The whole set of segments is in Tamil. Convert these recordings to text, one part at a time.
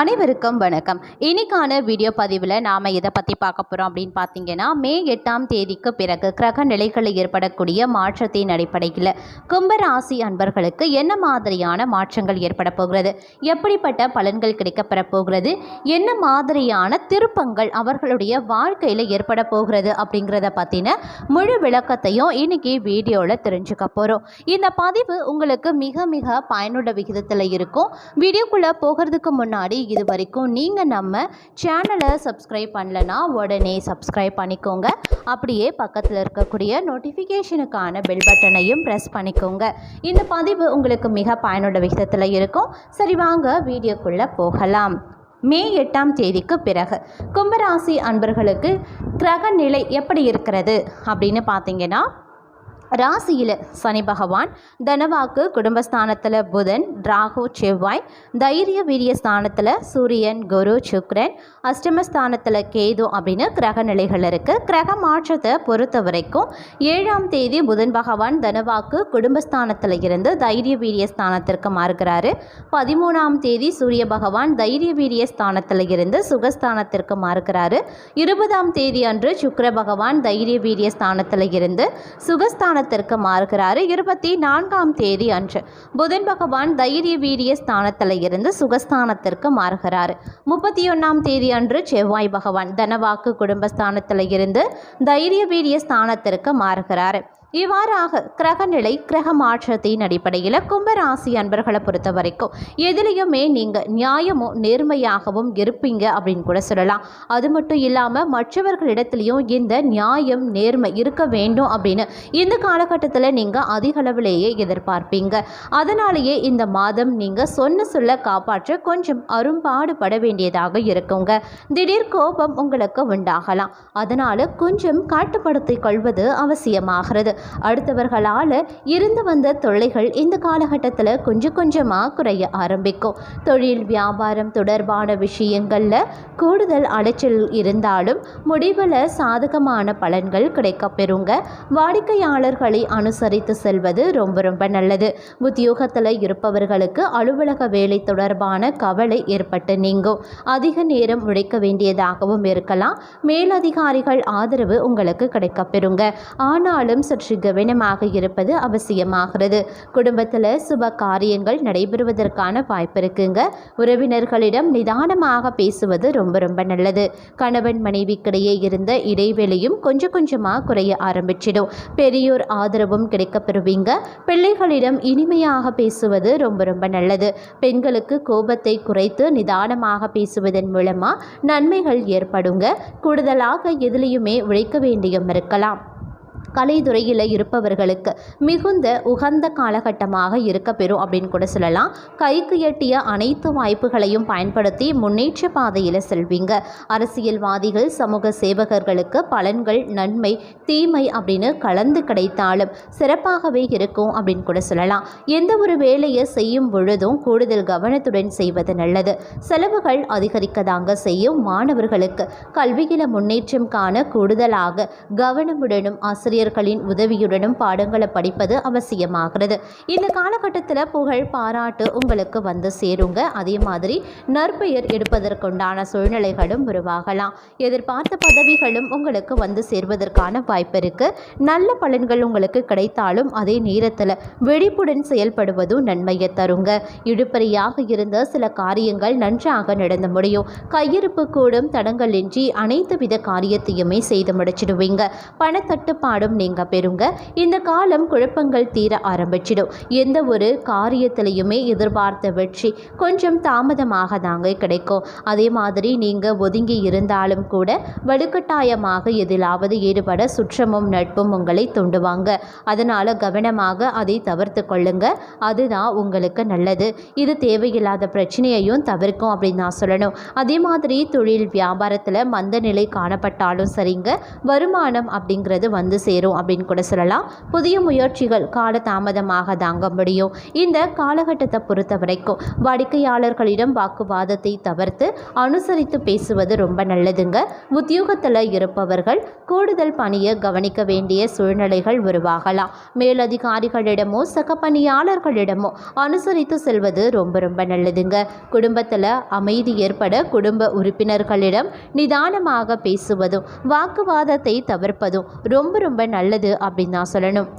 அனைவருக்கும் வணக்கம். இன்னைக்கான வீடியோ பதிவில் நாம் இதை பற்றி பார்க்க போகிறோம் அப்படின்னு பார்த்தீங்கன்னா மே எட்டாம் தேதிக்கு பிறகு கிரக நிலைகளில் ஏற்படக்கூடிய மாற்றத்தின் அடிப்படையில் கும்பராசி அன்பர்களுக்கு என்ன மாதிரியான மாற்றங்கள் ஏற்பட போகிறது? எப்படிப்பட்ட பலன்கள் கிடைக்கப்பெற போகிறது? என்ன மாதிரியான திருப்பங்கள் அவர்களுடைய வாழ்க்கையில் ஏற்பட போகிறது அப்படிங்கிறத பற்றின முழு விளக்கத்தையும் இன்னைக்கு வீடியோவில் தெரிஞ்சுக்க போகிறோம் இந்த பதிவு உங்களுக்கு மிக மிக பயனுள்ள விகிதத்தில் இருக்கும். வீடியோக்குள்ளே போகிறதுக்கு முன்னாடி இது வரைக்கும் நீங்கள் நம்ம சேனலை சப்ஸ்கிரைப் பண்ணலனா உடனே சப்ஸ்கிரைப் பண்ணிக்கோங்க. அப்படியே பக்கத்தில் இருக்கக்கூடிய நோட்டிஃபிகேஷனுக்கான பெல் பட்டனையும் ப்ரெஸ் பண்ணிக்கோங்க. இந்த பதிவு உங்களுக்கு மிக பயனுள்ள விகிதத்தில் இருக்கும். சரி வாங்க வீடியோக்குள்ளே போகலாம். மே எட்டாம் தேதிக்கு பிறகு கும்பராசி அன்பர்களுக்கு கிரக நிலை எப்படி இருக்கிறது அப்படின்னு பார்த்தீங்கன்னா ராசியில் சனி பகவான் தனவாக்கு குடும்பஸ்தானத்தில் புதன் ராகு செவ்வாய் தைரிய வீரிய ஸ்தானத்தில் சூரியன் குரு சுக்ரன் அஷ்டமஸ்தானத்தில் கேது அப்படின்னு கிரக நிலைகள் இருக்குது கிரக மாற்றத்தை பொறுத்த வரைக்கும் ஏழாம் தேதி புதன் பகவான் தனவாக்கு குடும்பஸ்தானத்தில் இருந்து தைரிய வீரிய ஸ்தானத்திற்கு மாறுகிறாரு. பதிமூணாம் தேதி சூரிய பகவான் தைரிய வீரிய ஸ்தானத்தில் இருந்து சுகஸ்தானத்திற்கு மாறுகிறாரு. இருபதாம் தேதி அன்று சுக்கர பகவான் தைரிய வீரிய ஸ்தானத்தில் இருந்து சுகஸ்தான ஸ்தானத்திற்கு மாறுகிறாரு. இருபத்தி நான்காம் தேதி அன்று புதன் பகவான் தைரிய வீரிய ஸ்தானத்தில் இருந்து சுகஸ்தானத்திற்கு மாறுகிறாரு. முப்பத்தி ஒன்றாம் தேதி அன்று செவ்வாய் பகவான் தனவாக்கு குடும்பஸ்தானத்தில் இருந்து தைரிய வீரிய ஸ்தானத்திற்கு மாறுகிறாரு. இவ்வாறாக கிரகநிலை கிரக மாற்றத்தின் அடிப்படையில் கும்பராசி அன்பர்களை பொறுத்த வரைக்கும் எதுலேயுமே நீங்கள் நியாயமும் நேர்மையாகவும் இருப்பீங்க அப்படின்னு கூட சொல்லலாம். அது மட்டும் இல்லாமல் மற்றவர்களிடத்துலையும் இந்த நியாயம் நேர்மை இருக்க வேண்டும் அப்படின்னு இந்த காலகட்டத்தில் நீங்கள் அதிக அளவிலேயே எதிர்பார்ப்பீங்க. அதனாலேயே இந்த மாதம் நீங்கள் சொன்ன சொல்ல காப்பாற்ற கொஞ்சம் அரும்பாடுபட வேண்டியதாக இருக்குங்க. திடீர் கோபம் உங்களுக்கு உண்டாகலாம். அதனால் கொஞ்சம் காட்டுப்படுத்திக் கொள்வது அவசியமாகிறது. அடுத்தவர்களால் இருந்து வந்த தொல்லைகள் இந்த காலகட்டத்தில் கொஞ்சம் கொஞ்சமாக குறைய ஆரம்பிக்கும். தொழில் வியாபாரம் தொடர்பான விஷயங்களில் கூடுதல் அலைச்சல் இருந்தாலும் முடிவில் சாதகமான பலன்கள் கிடைக்கப்பெறுங்க வாடிக்கையாளர்களை அனுசரித்து செல்வது ரொம்ப ரொம்ப நல்லது. உத்தியோகத்தில் இருப்பவர்களுக்கு அலுவலக வேலை தொடர்பான கவலை ஏற்பட்டு நீங்கும். அதிக நேரம் உழைக்க வேண்டியதாகவும் இருக்கலாம். மேலதிகாரிகள் ஆதரவு உங்களுக்கு கிடைக்கப்பெறுங்க ஆனாலும் சற்று கவனமாக இருப்பது அவசியமாகிறது. குடும்பத்தில் சுப காரியங்கள் நடைபெறுவதற்கான வாய்ப்பு இருக்குங்க. உறவினர்களிடம் நிதானமாக பேசுவது ரொம்ப ரொம்ப நல்லது. கணவன் மனைவிக்கிடையே இருந்த இடைவெளியும் கொஞ்சம் கொஞ்சமாக குறைய ஆரம்பிச்சிடும். பெரியோர் ஆதரவும் கிடைக்க பெறுவீங்க பிள்ளைகளிடம் இனிமையாக பேசுவது ரொம்ப ரொம்ப நல்லது. பெண்களுக்கு கோபத்தை குறைத்து நிதானமாக பேசுவதன் மூலமாக நன்மைகள் ஏற்படுங்க. கூடுதலாக எதிலையுமே உழைக்க வேண்டியும் இருக்கலாம். கலைத்துறையில் இருப்பவர்களுக்கு மிகுந்த உகந்த காலகட்டமாக இருக்க பெறும் அப்படின்னு கூட சொல்லலாம். கைக்கு எட்டிய அனைத்து வாய்ப்புகளையும் பயன்படுத்தி முன்னேற்ற பாதையில் செல்வீங்க. அரசியல்வாதிகள் சமூக சேவகர்களுக்கு பலன்கள் நன்மை தீமை அப்படின்னு கலந்து கிடைத்தாலும் சிறப்பாகவே இருக்கும் அப்படின்னு கூட சொல்லலாம். எந்த ஒரு வேலையை செய்யும் பொழுதும் கூடுதல் கவனத்துடன் செய்வது நல்லது. செலவுகள் அதிகரிக்கதாங்க செய்யும் மாணவர்களுக்கு. கல்வியில முன்னேற்றம் காண கூடுதலாக கவனமுடனும் ஆசிரியர் ஆசிரியர்களின் உதவியுடனும் பாடங்களை படிப்பது அவசியமாகிறது. இந்த காலகட்டத்தில் புகழ் பாராட்டு உங்களுக்கு வந்து சேருங்க. அதே மாதிரி நற்பெயர் எடுப்பதற்குண்டான சூழ்நிலைகளும் உருவாகலாம். எதிர்பார்த்த பதவிகளும் உங்களுக்கு வந்து சேர்வதற்கான வாய்ப்பு இருக்கு. நல்ல பலன்கள் உங்களுக்கு கிடைத்தாலும் அதே நேரத்தில் வெடிப்புடன் செயல்படுவதும் நன்மையை தருங்க. இழுப்பறியாக இருந்த சில காரியங்கள் நன்றாக நடந்து முடியும். கையிருப்பு கூடும் தடங்களின்றி அனைத்து வித காரியத்தையுமே செய்து முடிச்சிடுவீங்க. பணத்தட்டுப்பாடும் நீங்க பெறுங்க. இந்த காலம் குழப்பங்கள் தீர ஆரம்பிச்சிடும். எந்த ஒரு காரியத்திலையுமே எதிர்பார்த்த வெற்றி கொஞ்சம் தாமதமாக தாங்க கிடைக்கும். அதே மாதிரி நீங்க ஒதுங்கி இருந்தாலும் கூட வலுக்கட்டாயமாக எதிலாவது ஈடுபட சுற்றமும் நட்பும் உங்களை தூண்டுவாங்க. அதனால கவனமாக அதை தவிர்த்து கொள்ளுங்க. அதுதான் உங்களுக்கு நல்லது. இது தேவையில்லாத பிரச்சனையையும் தவிர்க்கும் அப்படின்னு நான் சொல்லணும். அதே மாதிரி தொழில் வியாபாரத்தில் மந்த நிலை காணப்பட்டாலும் சரிங்க. வருமானம் அப்படிங்கிறது வந்து சேரும். சேரும் அப்படின்னு கூட சொல்லலாம். புதிய முயற்சிகள் கால தாமதமாக தாங்க முடியும். இந்த காலகட்டத்தை பொறுத்த வரைக்கும் வாடிக்கையாளர்களிடம் வாக்குவாதத்தை தவிர்த்து அனுசரித்து பேசுவது ரொம்ப நல்லதுங்க. உத்தியோகத்தில் இருப்பவர்கள் கூடுதல் பணியை கவனிக்க வேண்டிய சூழ்நிலைகள் உருவாகலாம். மேலதிகாரிகளிடமோ சக பணியாளர்களிடமோ அனுசரித்து செல்வது ரொம்ப ரொம்ப நல்லதுங்க. குடும்பத்தில் அமைதி ஏற்பட குடும்ப உறுப்பினர்களிடம் நிதானமாக பேசுவதும் வாக்குவாதத்தை தவிர்ப்பதும் ரொம்ப ரொம்ப நல்லது அப்படின்னு தான் சொல்லணும்.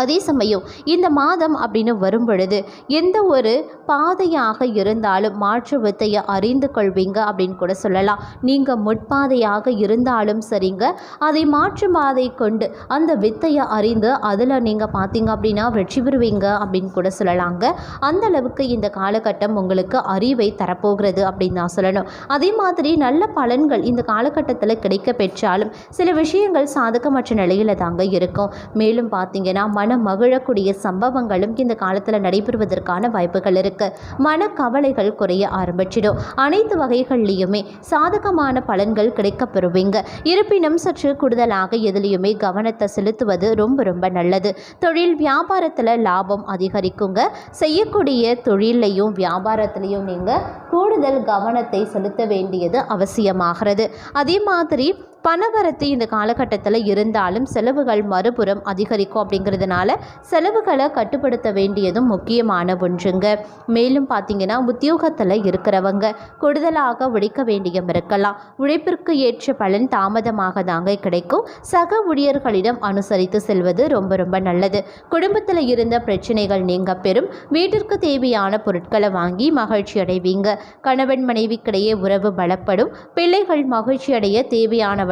அதே சமயம் இந்த மாதம் அப்படின்னு வரும் பொழுது எந்த ஒரு பாதையாக இருந்தாலும் மாற்று வித்தையை அறிந்து கொள்வீங்க அப்படின்னு கூட சொல்லலாம். நீங்கள் முட்பாதையாக இருந்தாலும் சரிங்க. அதை மாற்று பாதை கொண்டு அந்த வித்தையை அறிந்து அதில் நீங்கள் பார்த்தீங்க அப்படின்னா வெற்றி பெறுவீங்க அப்படின்னு கூட சொல்லலாங்க. அந்த அளவுக்கு இந்த காலகட்டம் உங்களுக்கு அறிவை தரப்போகிறது அப்படின்னு தான் சொல்லணும். அதே மாதிரி நல்ல பலன்கள் இந்த காலகட்டத்தில் கிடைக்க பெற்றாலும் சில விஷயங்கள் சாதகமற்ற நிலையில் தாங்க இருக்கும். மேலும் பார்த்தீங்கன்னா மனம் மகிழக்கூடிய சம்பவங்களும் இந்த காலத்தில் நடைபெறுவதற்கான வாய்ப்புகள் இருக்கு. மனக்கவலைகள் குறைய ஆரம்பிச்சிடும். அனைத்து வகைகள்லையுமே சாதகமான பலன்கள் கிடைக்கப் பெறுவீங்க இருப்பினும் சற்று கூடுதலாக எதுலேயுமே கவனத்தை செலுத்துவது ரொம்ப ரொம்ப நல்லது. தொழில் வியாபாரத்தில் லாபம் அதிகரிக்குங்க. செய்யக்கூடிய தொழிலையும் வியாபாரத்திலையும் நீங்கள் கூடுதல் கவனத்தை செலுத்த வேண்டியது அவசியமாகிறது. அதே மாதிரி பணவரத்து இந்த காலகட்டத்தில் இருந்தாலும் செலவுகள் மறுபுறம் அதிகரிக்கும் அப்படிங்கிறதுனால செலவுகளை கட்டுப்படுத்த வேண்டியதும் முக்கியமான ஒன்றுங்க. மேலும் பார்த்தீங்கன்னா உத்தியோகத்தில் இருக்கிறவங்க கூடுதலாக உழைக்க வேண்டியும் இருக்கலாம். உழைப்பிற்கு ஏற்ற பலன் தாமதமாக தாங்க கிடைக்கும். சக ஊழியர்களிடம் அனுசரித்து செல்வது ரொம்ப ரொம்ப நல்லது. குடும்பத்தில் இருந்த பிரச்சனைகள் நீங்க பெறும். வீட்டிற்கு தேவையான பொருட்களை வாங்கி மகிழ்ச்சி அடைவீங்க. கணவன் மனைவிக்கிடையே உறவு பலப்படும். பிள்ளைகள் மகிழ்ச்சி அடைய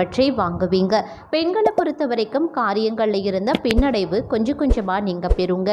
தேவையானவற்றை வாங்குவீங்க. பெண்களை பொறுத்த வரைக்கும் காரியங்களில் இருந்த பின்னடைவு கொஞ்சம் கொஞ்சமாக நீங்கள் பெறுங்க.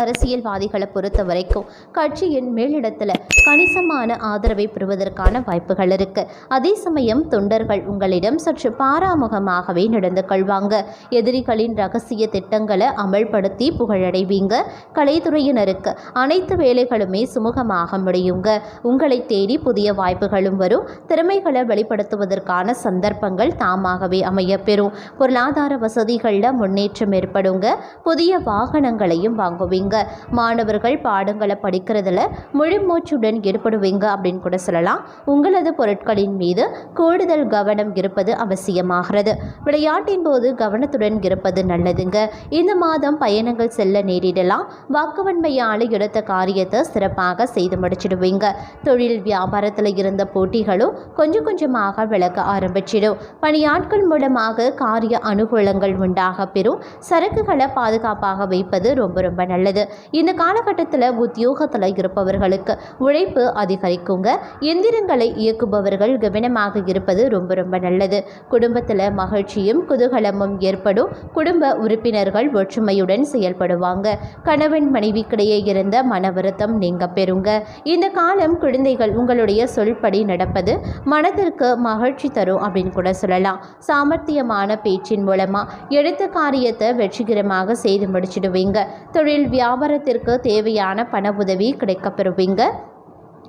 அரசியல்வாதிகளை பொறுத்த வரைக்கும் கட்சியின் மேலிடத்தில் கணிசமான ஆதரவை பெறுவதற்கான வாய்ப்புகள் இருக்கு. அதே சமயம் தொண்டர்கள் உங்களிடம் சற்று பாராமுகமாகவே நடந்து கொள்வாங்க. எதிரிகளின் ரகசிய திட்டங்களை அமல்படுத்தி புகழடைவீங்க. கலைத்துறையினருக்கு அனைத்து வேலைகளுமே சுமூகமாக முடியுங்க. உங்களை தேடி புதிய வாய்ப்புகளும் வரும். திறமைகளை வெளிப்படுத்துவதற்கான சந்தர்ப்பங்கள் தாமாகவே அமையப்பெறும். பொருளாதார வசதிகளில் முன்னேற்றம் ஏற்படுங்க. புதிய வாகனங்களையும் வாங்குவீங்க. மாணவர்கள் பாடங்களை படிக்கிறதுல முழுமூச்சுடன் ஈடுபடுவீங்க அப்படின்னு கூட சொல்லலாம். உங்களது பொருட்களின் மீது கூடுதல் கவனம் இருப்பது அவசியமாகிறது. விளையாட்டின் போது கவனத்துடன் இருப்பது நல்லதுங்க. இந்த மாதம் பயணங்கள் செல்ல நேரிடலாம். வாக்குவன்மையால் எடுத்த காரியத்தை சிறப்பாக செய்து முடிச்சிடுவீங்க. தொழில் வியாபாரத்தில் இருந்த போட்டிகளும் கொஞ்சம் கொஞ்சமாக விளக்க ஆரம்பிச்சிடும். பணியாட்கள் மூலமாக காரிய அனுகூலங்கள் உண்டாக பெறும். சரக்குகளை பாதுகாப்பாக வைப்பது ரொம்ப ரொம்ப நல்லது. இந்த காலகட்டத்தில் உத்தியோகத்தில் இருப்பவர்களுக்கு உழைப்பு அதிகரிக்குங்க. எந்திரங்களை இயக்குபவர்கள் கவனமாக இருப்பது ரொம்ப ரொம்ப நல்லது. குடும்பத்தில் மகிழ்ச்சியும் குதூகலமும் ஏற்படும். குடும்ப உறுப்பினர்கள் ஒற்றுமையுடன் செயல்படுவாங்க. கணவன் மனைவிக்கிடையே இருந்த மன வருத்தம் நீங்க பெறுங்க. இந்த காலம் குழந்தைகள் உங்களுடைய சொல்படி நடப்பது மனதிற்கு மகிழ்ச்சி தரும் அப்படின்னு கூட சொல்லலாம். சாமர்த்தியமான பேச்சின் மூலமா எடுத்த காரியத்தை வெற்றிகரமாக செய்து முடிச்சிடுவீங்க. தொழில் வியாபாரத்திற்கு தேவையான பண உதவி கிடைக்கப்பெறுவீங்க.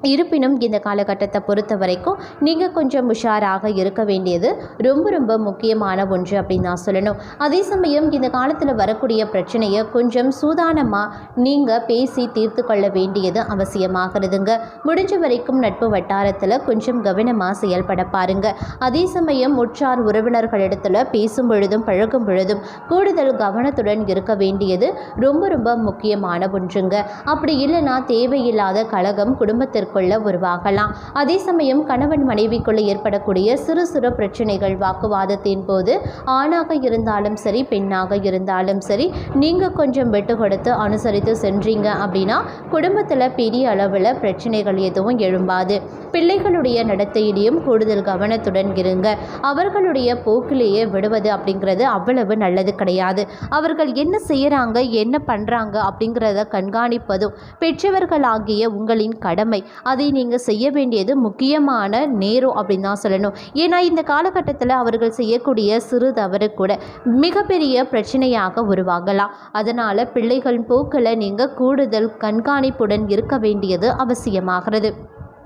இருப்பினும் இந்த காலகட்டத்தை பொறுத்த வரைக்கும் நீங்கள் கொஞ்சம் உஷாராக இருக்க வேண்டியது ரொம்ப ரொம்ப முக்கியமான ஒன்று அப்படின்னு நான் சொல்லணும். அதே சமயம் இந்த காலத்தில் வரக்கூடிய பிரச்சனையை கொஞ்சம் சூதானமாக நீங்கள் பேசி தீர்த்து கொள்ள வேண்டியது அவசியமாகிறதுங்க. முடிஞ்ச வரைக்கும் நட்பு வட்டாரத்தில் கொஞ்சம் கவனமாக செயல்பட பாருங்க. அதே சமயம் உற்றார் உறவினர்களிடத்தில் பேசும் பொழுதும் பழகும் பொழுதும் கூடுதல் கவனத்துடன் இருக்க வேண்டியது ரொம்ப ரொம்ப முக்கியமான ஒன்றுங்க. அப்படி இல்லைன்னா தேவையில்லாத கழகம் குடும்பத்திற்கு கொள்ள உருவாகலாம். அதே சமயம் கணவன் மனைவிக்குள்ள ஏற்படக்கூடிய சிறு சிறு பிரச்சனைகள் வாக்குவாதத்தின் போது ஆணாக இருந்தாலும் சரி பெண்ணாக இருந்தாலும் சரி நீங்கள் கொஞ்சம் விட்டு கொடுத்து அனுசரித்து சென்றீங்க அப்படின்னா குடும்பத்தில் பெரிய அளவில் பிரச்சனைகள் எதுவும் எழும்பாது. பிள்ளைகளுடைய நடத்தையிலையும் கூடுதல் கவனத்துடன் இருங்க. அவர்களுடைய போக்கிலேயே விடுவது அப்படிங்கிறது அவ்வளவு நல்லது கிடையாது. அவர்கள் என்ன செய்கிறாங்க என்ன பண்ணுறாங்க அப்படிங்கிறத கண்காணிப்பதும் பெற்றவர்களாகிய உங்களின் கடமை. அதை நீங்கள் செய்ய வேண்டியது முக்கியமான நேரம் அப்படின்னு தான் சொல்லணும். ஏன்னா இந்த காலகட்டத்தில் அவர்கள் செய்யக்கூடிய சிறு தவறு கூட மிகப்பெரிய பிரச்சனையாக உருவாகலாம். அதனால் பிள்ளைகள் பூக்களை நீங்கள் கூடுதல் கண்காணிப்புடன் இருக்க வேண்டியது அவசியமாகிறது.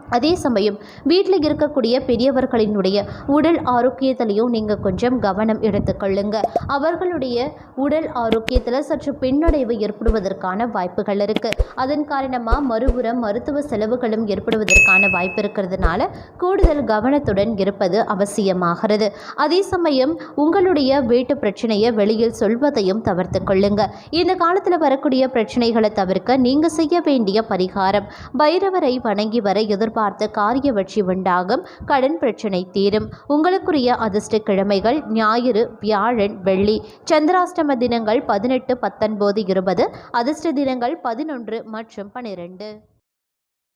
அதே சமயம் வீட்டில் இருக்கக்கூடிய பெரியவர்களினுடைய உடல் ஆரோக்கியத்திலையும் நீங்கள் கொஞ்சம் கவனம் எடுத்துக்கொள்ளுங்க அவர்களுடைய உடல் ஆரோக்கியத்தில் சற்று பின்னடைவு ஏற்படுவதற்கான வாய்ப்புகள் இருக்குது அதன் காரணமாக மறுபுறம் மருத்துவ செலவுகளும் ஏற்படுவதற்கான வாய்ப்பு இருக்கிறதுனால கூடுதல் கவனத்துடன் இருப்பது அவசியமாகிறது. அதே சமயம் உங்களுடைய வீட்டு பிரச்சனையை வெளியில் சொல்வதையும் தவிர்த்து கொள்ளுங்க. இந்த காலத்தில் வரக்கூடிய பிரச்சனைகளை தவிர்க்க நீங்கள் செய்ய வேண்டிய பரிகாரம் பைரவரை வணங்கி வர எதிர்ப்பு எதிர்பார்த்த காரிய வெற்றி உண்டாகும் கடன் பிரச்சனை தீரும். உங்களுக்குரிய அதிர்ஷ்ட கிழமைகள் ஞாயிறு வியாழன் வெள்ளி சந்திராஷ்டம தினங்கள் பதினெட்டு பத்தொன்பது இருபது அதிர்ஷ்ட தினங்கள் பதினொன்று மற்றும் பனிரெண்டு.